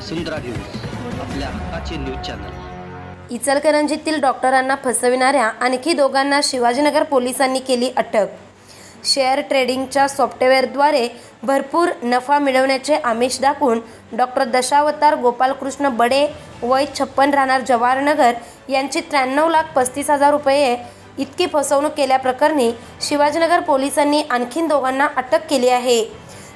वसुंधरा news आपल्या हक्काचे news channel. इचलकरंजीतील डॉक्टरांना फसविणाऱ्या आणखी दोघांना शिवाजीनगर पोलिसांनी केली अटक. शेअर ट्रेडिंगच्या सॉफ्टवेअरद्वारे भरपूर नफा मिळवण्याचे आमिष दाखवून डॉक्टर दशावतार गोपालकृष्ण बडे वय छप्पन राहणार जवाहरनगर यांची त्र्याण्णव लाख पस्तीस हजार रुपये इतकी फसवणूक केल्याप्रकरणी शिवाजीनगर पोलिसांनी आणखीन दोघांना अटक केली आहे.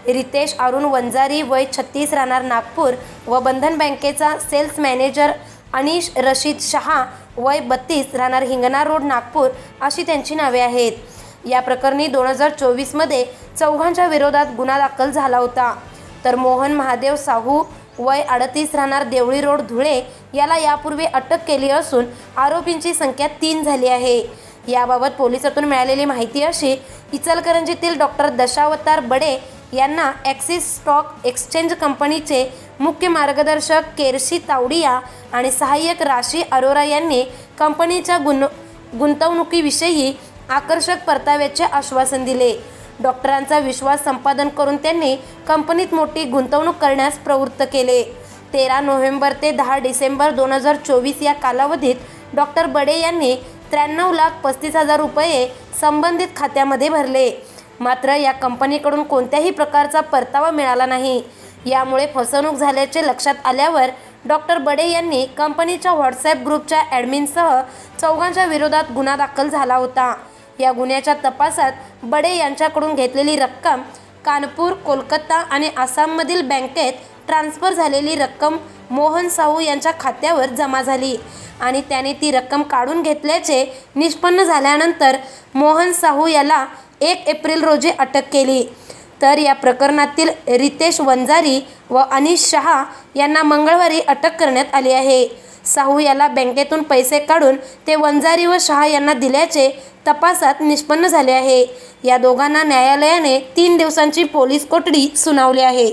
रितेश अरुण वंजारी वय छत्तीस राहणार नागपूर व बंधन बँकेचा सेल्स मॅनेजर अनिश रशीद शहा वय बत्तीस राहणार हिंगणा रोड नागपूर अशी त्यांची नावे आहेत. या प्रकरणी दोन हजार चोवीसमध्ये चौघांच्या विरोधात गुन्हा दाखल झाला होता. तर मोहन महादेव साहू वय अडतीस राहणार देवळी रोड धुळे याला यापूर्वी अटक केली असून आरोपींची संख्या तीन झाली आहे. याबाबत पोलिसातून मिळालेली माहिती अशी इचलकरंजीतील डॉक्टर दशावतार बडे यांना ॲक्सिस स्टॉक एक्सचेंज कंपनीचे मुख्य मार्गदर्शक केरशी तावडिया आणि सहाय्यक राशी अरोरा यांनी कंपनीच्या गुन गुंतवणुकीविषयी आकर्षक परताव्याचे आश्वासन दिले. डॉक्टरांचा विश्वास संपादन करून त्यांनी कंपनीत मोठी गुंतवणूक करण्यास प्रवृत्त केले. तेरा नोव्हेंबर ते दहा डिसेंबर दोन हजार चोवीस या कालावधीत डॉक्टर बडे यांनी त्र्याण्णव लाख पस्तीस हजार रुपये संबंधित खात्यामध्ये भरले. मात्र या कंपनीकडून कोणत्याही प्रकारचा परतावा मिळाला नाही. यामुळे फसवणूक झाल्याचे लक्षात आल्यावर डॉक्टर बडे यांनी कंपनीच्या व्हॉट्सॲप ग्रुपच्या ॲडमिनसह चौघांच्या विरोधात गुन्हा दाखल झाला होता. या गुन्ह्याच्या तपासात बडे यांच्याकडून घेतलेली रक्कम कानपूर कोलकाता आणि आसाममधील बँकेत ट्रान्स्फर झालेली रक्कम मोहन साहू यांच्या खात्यावर जमा झाली आणि त्याने ती रक्कम काढून घेतल्याचे निष्पन्न झाल्यानंतर मोहन साहू याला एक एप्रिल रोजी अटक केली. तर या प्रकरणातील रितेश वंजारी व अनिश शहा यांना मंगळवारी अटक करण्यात आली आहे. साहू याला बँकेतून पैसे काढून ते वंजारी व शहा यांना दिल्याचे तपासात निष्पन्न झाले आहे. या दोघांना न्यायालयाने तीन दिवसांची पोलीस कोठडी सुनावली आहे.